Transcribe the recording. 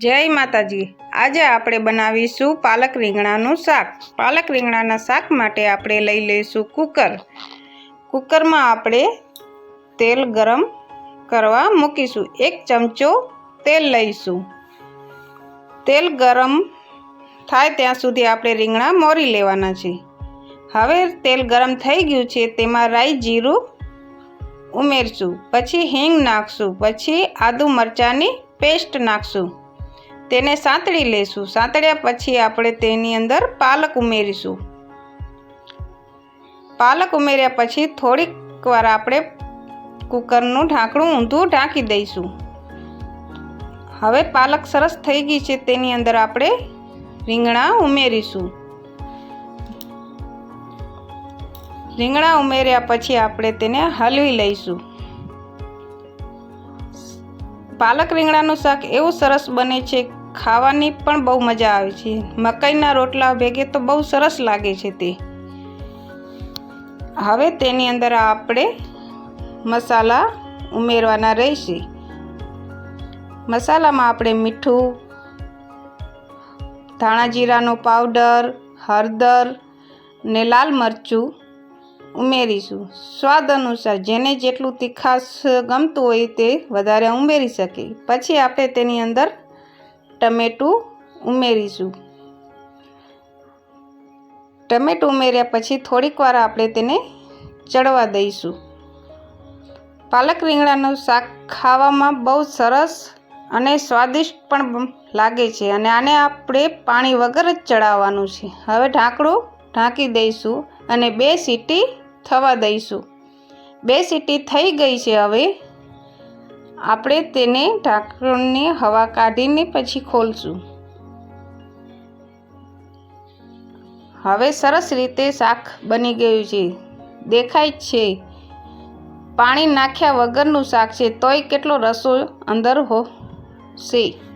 જય માતાજી. આજે આપણે બનાવીશું પાલક રીંગણાનું શાક. પાલક રીંગણાના શાક માટે આપણે લઈ લઈશું કુકર. કુકરમાં આપણે તેલ ગરમ કરવા મૂકીશું. એક ચમચો તેલ લઈશું. તેલ ગરમ થાય ત્યાં સુધી આપણે રીંગણા મોરી લેવાના છે. હવે તેલ ગરમ થઈ ગયું છે તેમાં રાઈ જીરું ઉમેરશું. પછી હિંગ નાખશું. પછી આદુ મરચાંની પેસ્ટ નાખશું. તેને સાંતળી લેશું. સાંતળ્યા પછી આપણે તેની અંદર પાલક ઉમેરીશું. પાલક ઉમેર્યા પછી થોડીક વાર આપણે કુકરનું ઢાંકણું ઊંધું ઢાંકી દઈશું. હવે પાલક સરસ થઈ ગઈ છે, તેની અંદર આપણે રીંગણા ઉમેરીશું. રીંગણા ઉમેર્યા પછી આપણે તેને હલવી લઈશું. પાલક રીંગણાનું શાક એવું સરસ બને છે ખાવાની પણ બહુ મજા આવે છે. મકાઈના રોટલા ભેગે તો બહુ સરસ લાગે છે તે. હવે તેની અંદર આપણે મસાલા ઉમેરવાના રહેશે. મસાલામાં આપણે મીઠું, ધાણા જીરાનો પાવડર, હળદર ને લાલ મરચું ઉમેરીશું. સ્વાદ અનુસાર જેને જેટલું તીખાશ ગમતું હોય તે વધારે ઉમેરી શકે. પછી આપણે તેની અંદર ટમેટું ઉમેરીશું. ટમેટું ઉમેર્યા પછી થોડીક વાર આપણે તેને ચડવા દઈશું. પાલક રીંગણાનું શાક ખાવામાં બહુ સરસ અને સ્વાદિષ્ટ પણ લાગે છે અને આને આપણે પાણી વગર જ ચડાવવાનું છે. હવે ઢાંકણું ઢાંકી દઈશું અને બે સીટી થવા દઈશું. બે સીટી થઈ ગઈ છે હવે. આપણે તેને ઢાંકણને હવા કાઢીને પછી ખોલશું. હવે સરસ રીતે શાક બની ગયું છે. દેખાય છે. પાણી નાખ્યા વગરનું શાક છે. તોય કેટલો રસો અંદર હો છે